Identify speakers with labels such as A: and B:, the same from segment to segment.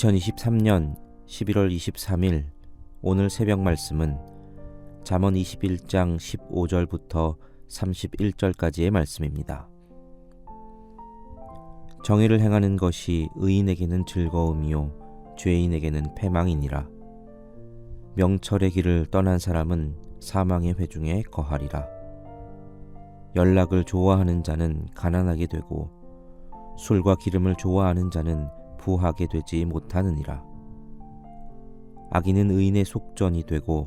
A: 2023년 11월 23일 오늘 새벽 말씀은 잠언 21장 15절부터 31절까지의 말씀입니다. 정의를 행하는 것이 의인에게는 즐거움이요 죄인에게는 패망이니라. 명철의 길을 떠난 사람은 사망의 회중에 거하리라. 연락을 좋아하는 자는 가난하게 되고 술과 기름을 좋아하는 자는 부하게 되지 못하느니라. 악인은 의인의 속전이 되고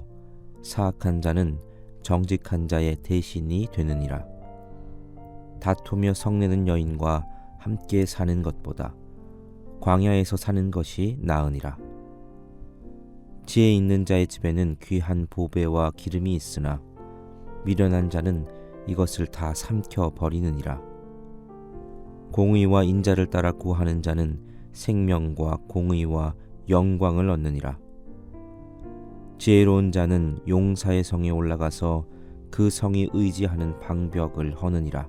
A: 사악한 자는 정직한 자의 대신이 되느니라. 다투며 성내는 여인과 함께 사는 것보다 광야에서 사는 것이 나으니라. 지혜 있는 자의 집에는 귀한 보배와 기름이 있으나 미련한 자는 이것을 다 삼켜 버리느니라. 공의와 인자를 따라 구하는 자는 생명과 공의와 영광을 얻느니라. 지혜로운 자는 용사의 성에 올라가서 그 성이 의지하는 방벽을 허느니라.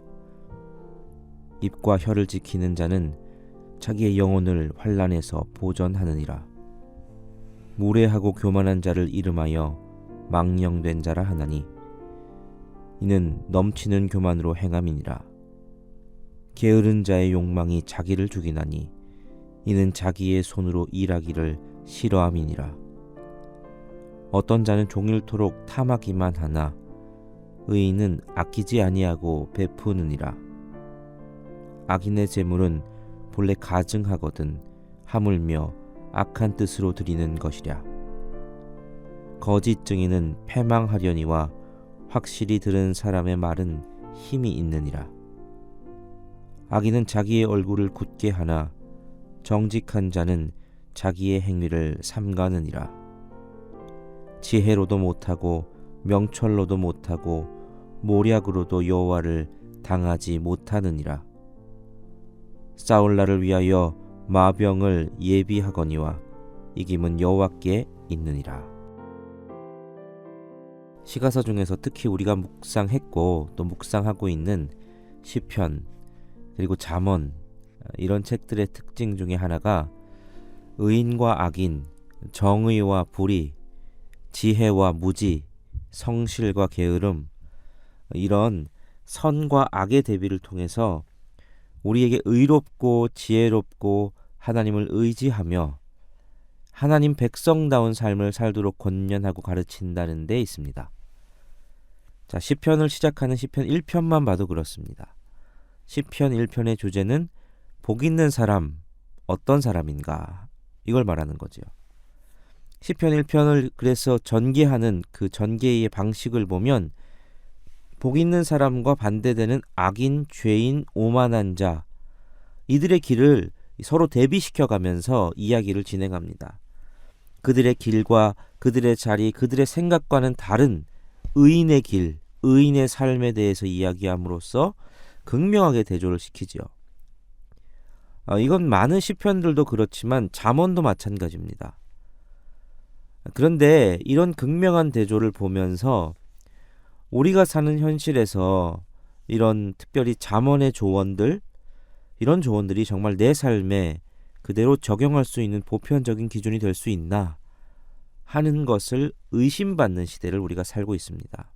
A: 입과 혀를 지키는 자는 자기의 영혼을 환란에서 보전하느니라. 무례하고 교만한 자를 이름하여 망령된 자라 하나니 이는 넘치는 교만으로 행함이니라. 게으른 자의 욕망이 자기를 죽이나니 이는 자기의 손으로 일하기를 싫어함이니라. 어떤 자는 종일토록 탐하기만 하나 의인은 아끼지 아니하고 베푸느니라. 악인의 재물은 본래 가증하거든 하물며 악한 뜻으로 드리는 것이랴. 거짓 증인은 패망하려니와 확실히 들은 사람의 말은 힘이 있느니라. 악인은 자기의 얼굴을 굳게 하나 정직한 자는 자기의 행위를 삼가느니라. 지혜로도 못하고 명철로도 못하고 모략으로도 여호와를 당하지 못하느니라. 싸울 날을 위하여 마병을 예비하거니와 이김은 여호와께 있느니라.
B: 시가서 중에서 특히 우리가 묵상했고 또 묵상하고 있는 시편 그리고 잠언 이런 책들의 특징 중에 하나가 의인과 악인, 정의와 불의, 지혜와 무지, 성실과 게으름 이런 선과 악의 대비를 통해서 우리에게 의롭고 지혜롭고 하나님을 의지하며 하나님 백성다운 삶을 살도록 권면하고 가르친다는 데 있습니다. 자, 시편을 시작하는 시편 1편만 봐도 그렇습니다. 시편 1편의 주제는 복 있는 사람 어떤 사람인가 이걸 말하는 거지요. 시편 1편을 그래서 전개하는 그 전개의 방식을 보면 복 있는 사람과 반대되는 악인, 죄인, 오만한 자 이들의 길을 서로 대비시켜 가면서 이야기를 진행합니다. 그들의 길과 그들의 자리, 그들의 생각과는 다른 의인의 길, 의인의 삶에 대해서 이야기함으로써 극명하게 대조를 시키지요. 어, 이건 많은 시편들도 그렇지만 잠언도 마찬가지입니다. 그런데 이런 극명한 대조를 보면서 우리가 사는 현실에서 이런 특별히 잠언의 조언들 이런 조언들이 정말 내 삶에 그대로 적용할 수 있는 보편적인 기준이 될 수 있나 하는 것을 의심받는 시대를 우리가 살고 있습니다.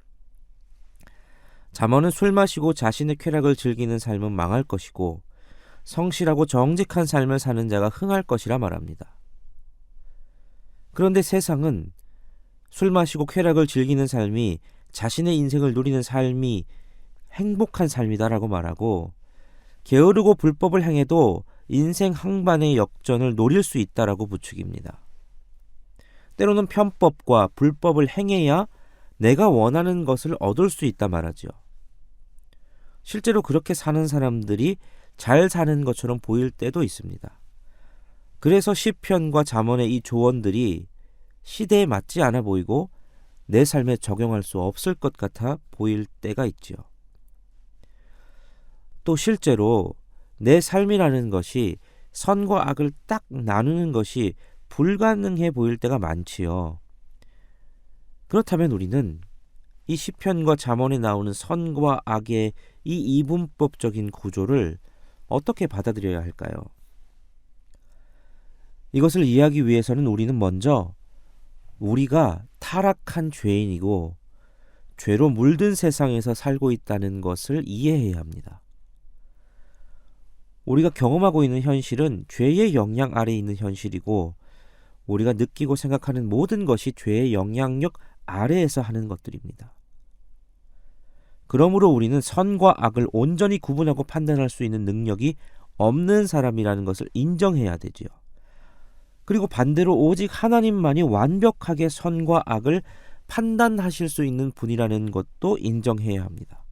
B: 잠언은 술 마시고 자신의 쾌락을 즐기는 삶은 망할 것이고 성실하고 정직한 삶을 사는 자가 흥할 것이라 말합니다. 그런데 세상은 술 마시고 쾌락을 즐기는 삶이 자신의 인생을 누리는 삶이 행복한 삶이다라고 말하고 게으르고 불법을 행해도 인생 항반의 역전을 노릴 수 있다라고 부추깁니다 때로는 편법과 불법을 행해야 내가 원하는 것을 얻을 수 있다 말하지요. 실제로 그렇게 사는 사람들이 잘 사는 것처럼 보일 때도 있습니다. 그래서 시편과 잠언의 이 조언들이 시대에 맞지 않아 보이고 내 삶에 적용할 수 없을 것 같아 보일 때가 있지요. 또 실제로 내 삶이라는 것이 선과 악을 딱 나누는 것이 불가능해 보일 때가 많지요. 그렇다면 우리는 이 시편과 잠언에 나오는 선과 악의 이 이분법적인 구조를 어떻게 받아들여야 할까요? 이것을 이해하기 위해서는 우리는 먼저 우리가 타락한 죄인이고 죄로 물든 세상에서 살고 있다는 것을 이해해야 합니다. 우리가 경험하고 있는 현실은 죄의 영향 아래 있는 현실이고 우리가 느끼고 생각하는 모든 것이 죄의 영향력 아래에서 하는 것들입니다. 그러므로 우리는 선과 악을 온전히 구분하고 판단할 수 있는 능력이 없는 사람이라는 것을 인정해야 되지요. 그리고 반대로 오직 하나님만이 완벽하게 선과 악을 판단하실 수 있는 분이라는 것도 인정해야 합니다.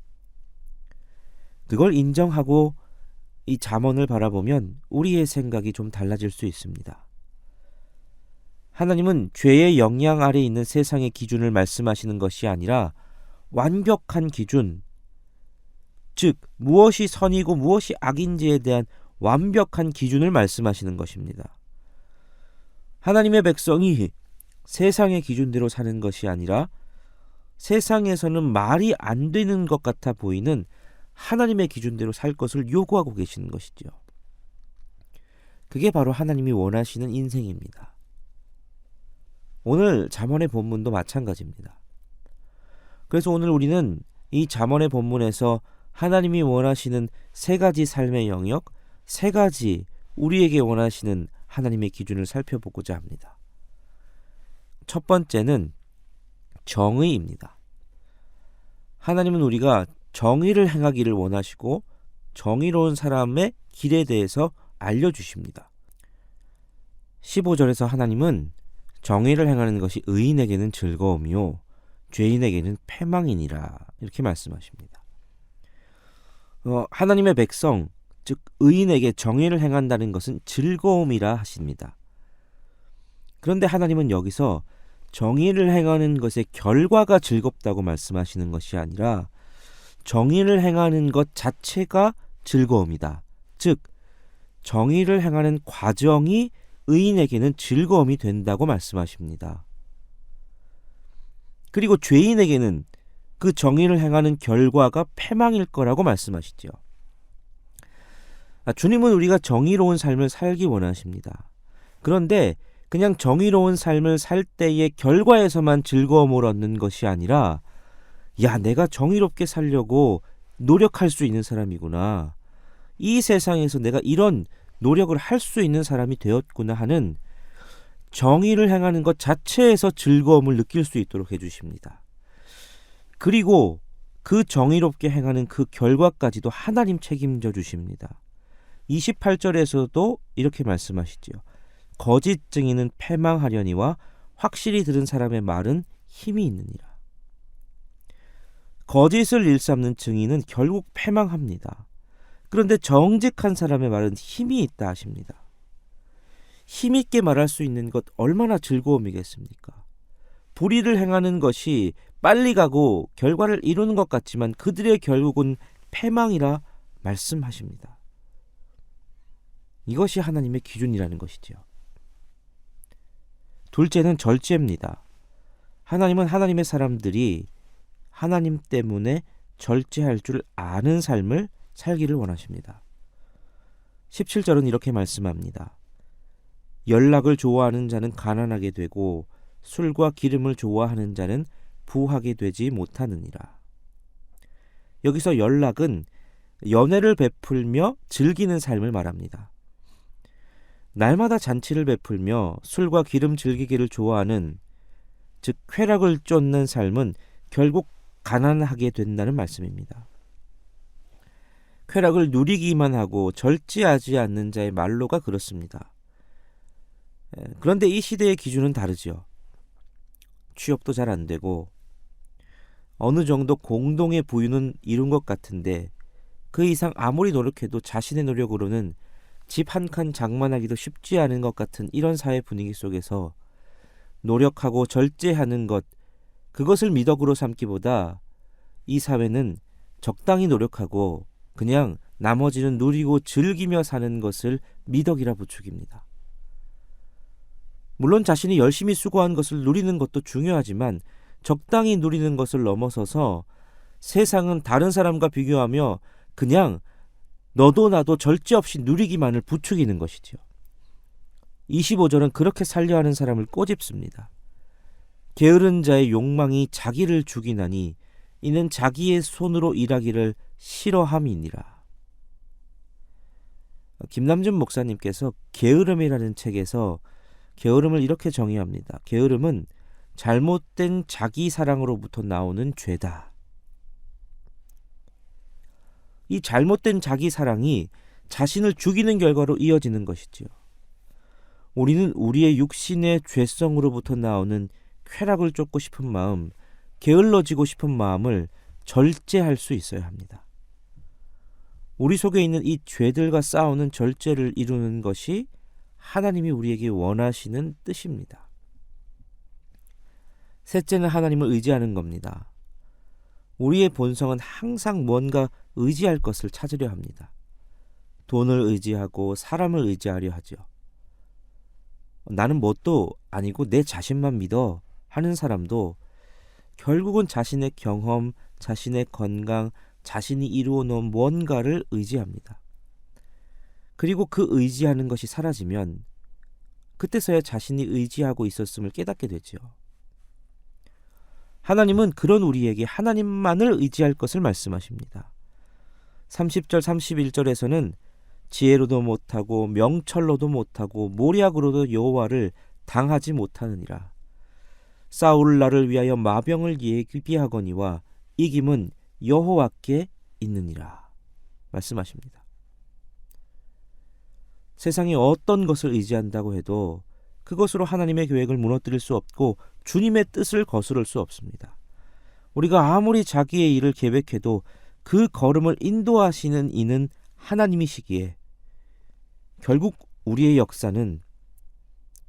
B: 그걸 인정하고 이자언을 바라보면 우리의 생각이 좀 달라질 수 있습니다. 하나님은 죄의 영향 아래 있는 세상의 기준을 말씀하시는 것이 아니라 완벽한 기준, 즉 무엇이 선이고 무엇이 악인지에 대한 완벽한 기준을 말씀하시는 것입니다. 하나님의 백성이 세상의 기준대로 사는 것이 아니라 세상에서는 말이 안 되는 것 같아 보이는 하나님의 기준대로 살 것을 요구하고 계시는 것이죠. 그게 바로 하나님이 원하시는 인생입니다. 오늘 잠언의 본문도 마찬가지입니다. 그래서 오늘 우리는 이 잠언의 본문에서 하나님이 원하시는 세 가지 삶의 영역, 세 가지 우리에게 원하시는 하나님의 기준을 살펴보고자 합니다. 첫 번째는 정의입니다. 하나님은 우리가 정의를 행하기를 원하시고 정의로운 사람의 길에 대해서 알려주십니다. 15절에서 하나님은 정의를 행하는 것이 의인에게는 즐거움이요 죄인에게는 패망이니라 이렇게 말씀하십니다. 어, 하나님의 백성 즉 의인에게 정의를 행한다는 것은 즐거움이라 하십니다. 그런데 하나님은 여기서 정의를 행하는 것의 결과가 즐겁다고 말씀하시는 것이 아니라 정의를 행하는 것 자체가 즐거움이다. 즉 정의를 행하는 과정이 의인에게는 즐거움이 된다고 말씀하십니다. 그리고 죄인에게는 그 정의를 행하는 결과가 패망일 거라고 말씀하시지요. 아, 주님은 우리가 정의로운 삶을 살기 원하십니다. 그런데 그냥 정의로운 삶을 살 때의 결과에서만 즐거움을 얻는 것이 아니라 야, 내가 정의롭게 살려고 노력할 수 있는 사람이구나. 이 세상에서 내가 이런 노력을 할 수 있는 사람이 되었구나 하는 정의를 행하는 것 자체에서 즐거움을 느낄 수 있도록 해주십니다. 그리고 그 정의롭게 행하는 그 결과까지도 하나님 책임져 주십니다. 28절에서도 이렇게 말씀하시지요. 거짓 증인은 패망하려니와 확실히 들은 사람의 말은 힘이 있느니라. 거짓을 일삼는 증인은 결국 패망합니다. 그런데 정직한 사람의 말은 힘이 있다 하십니다. 힘있게 말할 수 있는 것 얼마나 즐거움이겠습니까? 불의를 행하는 것이 빨리 가고 결과를 이루는 것 같지만 그들의 결국은 패망이라 말씀하십니다. 이것이 하나님의 기준이라는 것이지요. 둘째는 절제입니다. 하나님은 하나님의 사람들이 하나님 때문에 절제할 줄 아는 삶을 살기를 원하십니다. 17절은 이렇게 말씀합니다. 연락을 좋아하는 자는 가난하게 되고 술과 기름을 좋아하는 자는 부하게 되지 못하느니라. 여기서 연락은 연애를 베풀며 즐기는 삶을 말합니다. 날마다 잔치를 베풀며 술과 기름 즐기기를 좋아하는 즉 쾌락을 쫓는 삶은 결국 가난하게 된다는 말씀입니다. 쾌락을 누리기만 하고 절제하지 않는 자의 말로가 그렇습니다. 예, 그런데 이 시대의 기준은 다르지요. 취업도 잘 안 되고 어느 정도 공동의 부유는 이룬 것 같은데 그 이상 아무리 노력해도 자신의 노력으로는 집 한 칸 장만하기도 쉽지 않은 것 같은 이런 사회 분위기 속에서 노력하고 절제하는 것 그것을 미덕으로 삼기보다 이 사회는 적당히 노력하고 그냥 나머지는 누리고 즐기며 사는 것을 미덕이라 부추깁니다 물론 자신이 열심히 수고한 것을 누리는 것도 중요하지만 적당히 누리는 것을 넘어서서 세상은 다른 사람과 비교하며 그냥 너도 나도 절제 없이 누리기만을 부추기는 것이지요. 25절은 그렇게 살려 하는 사람을 꼬집습니다. 게으른 자의 욕망이 자기를 죽이나니 이는 자기의 손으로 일하기를 싫어함이니라. 김남준 목사님께서 게으름이라는 책에서 게으름을 이렇게 정의합니다. 게으름은 잘못된 자기 사랑으로부터 나오는 죄다. 이 잘못된 자기 사랑이 자신을 죽이는 결과로 이어지는 것이지요. 우리는 우리의 육신의 죄성으로부터 나오는 쾌락을 쫓고 싶은 마음, 게을러지고 싶은 마음을 절제할 수 있어야 합니다. 우리 속에 있는 이 죄들과 싸우는 절제를 이루는 것이 하나님이 우리에게 원하시는 뜻입니다. 셋째는 하나님을 의지하는 겁니다. 우리의 본성은 항상 뭔가 의지할 것을 찾으려 합니다. 돈을 의지하고 사람을 의지하려 하죠. 나는 뭣도 아니고 내 자신만 믿어 하는 사람도 결국은 자신의 경험, 자신의 건강, 자신이 이루어 놓은 뭔가를 의지합니다. 그리고 그 의지하는 것이 사라지면 그때서야 자신이 의지하고 있었음을 깨닫게 되지요. 하나님은 그런 우리에게 하나님만을 의지할 것을 말씀하십니다. 30절 31절에서는 지혜로도 못하고 명철로도 못하고 모략으로도 여호와를 당하지 못하느니라. 싸울 날을 위하여 마병을 예비하거니와 이김은 여호와께 있느니라. 말씀하십니다. 세상이 어떤 것을 의지한다고 해도 그것으로 하나님의 계획을 무너뜨릴 수 없고 주님의 뜻을 거스를 수 없습니다. 우리가 아무리 자기의 일을 계획해도 그 걸음을 인도하시는 이는 하나님이시기에 결국 우리의 역사는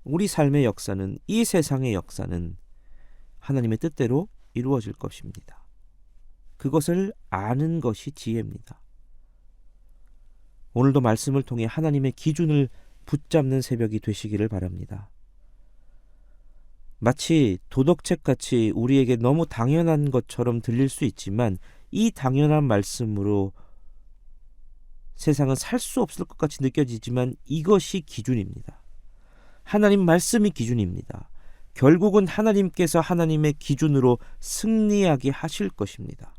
B: 우리 삶의 역사는 이 세상의 역사는 하나님의 뜻대로 이루어질 것입니다. 그것을 아는 것이 지혜입니다. 오늘도 말씀을 통해 하나님의 기준을 붙잡는 새벽이 되시기를 바랍니다. 마치 도덕책 같이 우리에게 너무 당연한 것처럼 들릴 수 있지만 이 당연한 말씀으로 세상은 살 수 없을 것 같이 느껴지지만 이것이 기준입니다. 하나님 말씀이 기준입니다. 결국은 하나님께서 하나님의 기준으로 승리하게 하실 것입니다.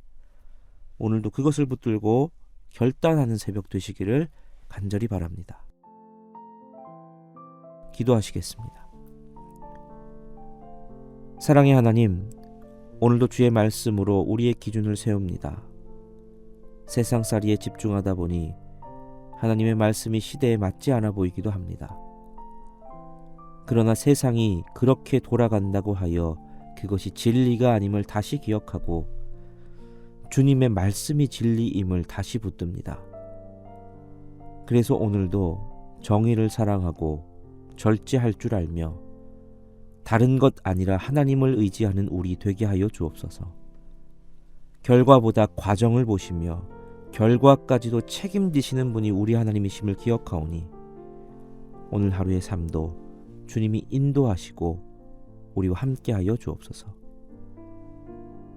B: 오늘도 그것을 붙들고 결단하는 새벽 되시기를 간절히 바랍니다. 기도하시겠습니다. 사랑의 하나님, 오늘도 주의 말씀으로 우리의 기준을 세웁니다. 세상살이에 집중하다 보니 하나님의 말씀이 시대에 맞지 않아 보이기도 합니다. 그러나 세상이 그렇게 돌아간다고 하여 그것이 진리가 아님을 다시 기억하고 주님의 말씀이 진리임을 다시 붙듭니다. 그래서 오늘도 정의를 사랑하고 절제할 줄 알며 다른 것 아니라 하나님을 의지하는 우리 되게 하여 주옵소서. 결과보다 과정을 보시며 결과까지도 책임지시는 분이 우리 하나님이심을 기억하오니 오늘 하루의 삶도 주님이 인도하시고 우리와 함께하여 주옵소서.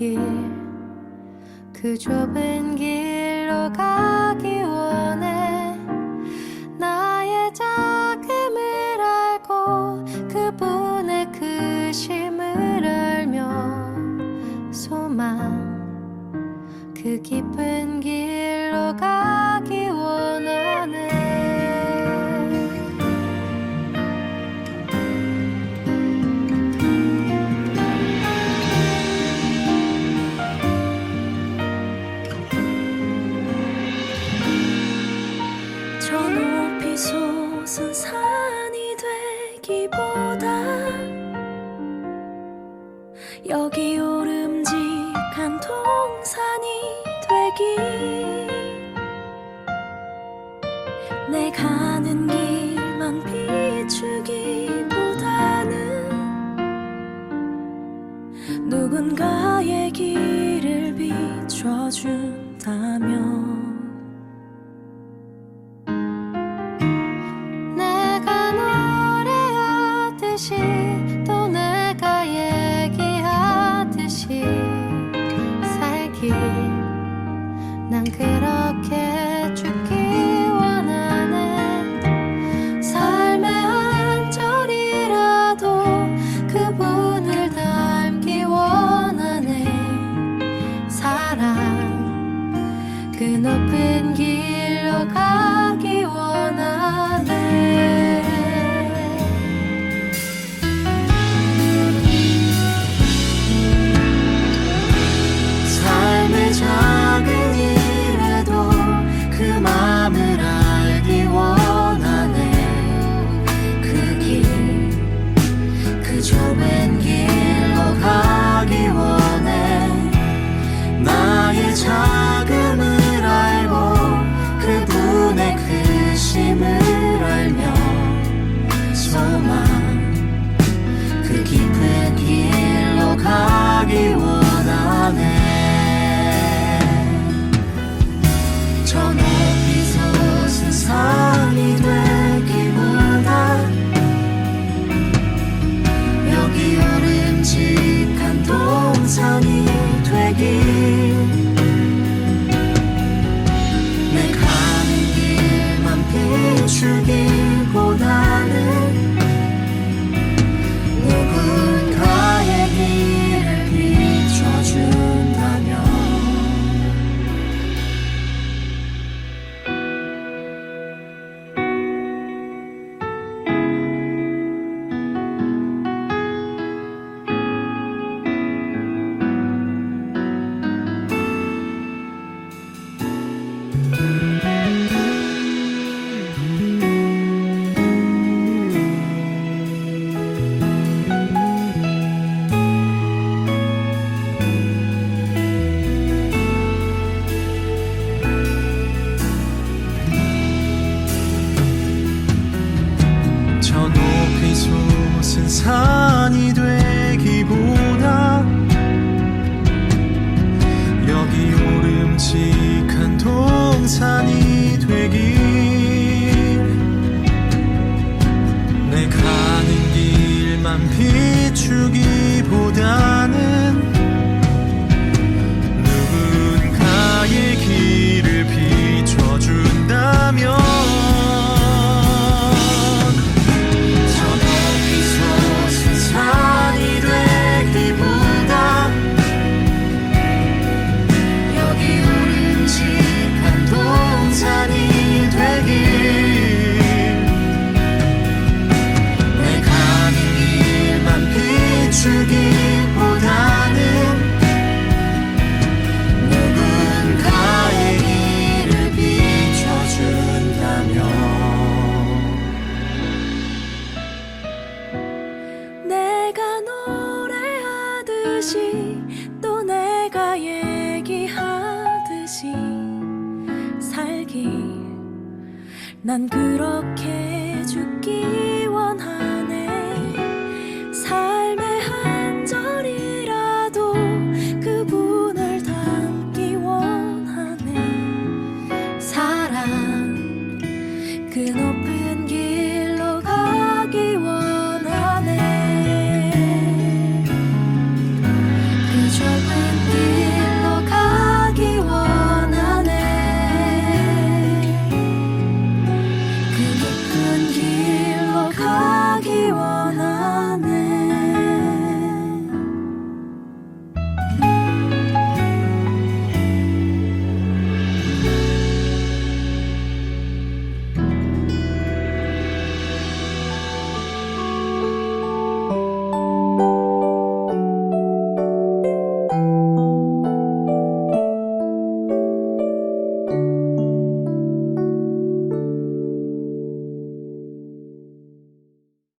C: 길그 좁은 길로 가기 원해 나의 작음을 알고 그분의 그심을 알며 소망 그 깊은 솟은 산이 되기보다 여기 오름직한 동산이 되기 내 가는 길만 비추기보다는 누군가의 길을 비춰준다면 얘기듯이또 내가 얘기하듯이 살기난 그렇게 죽기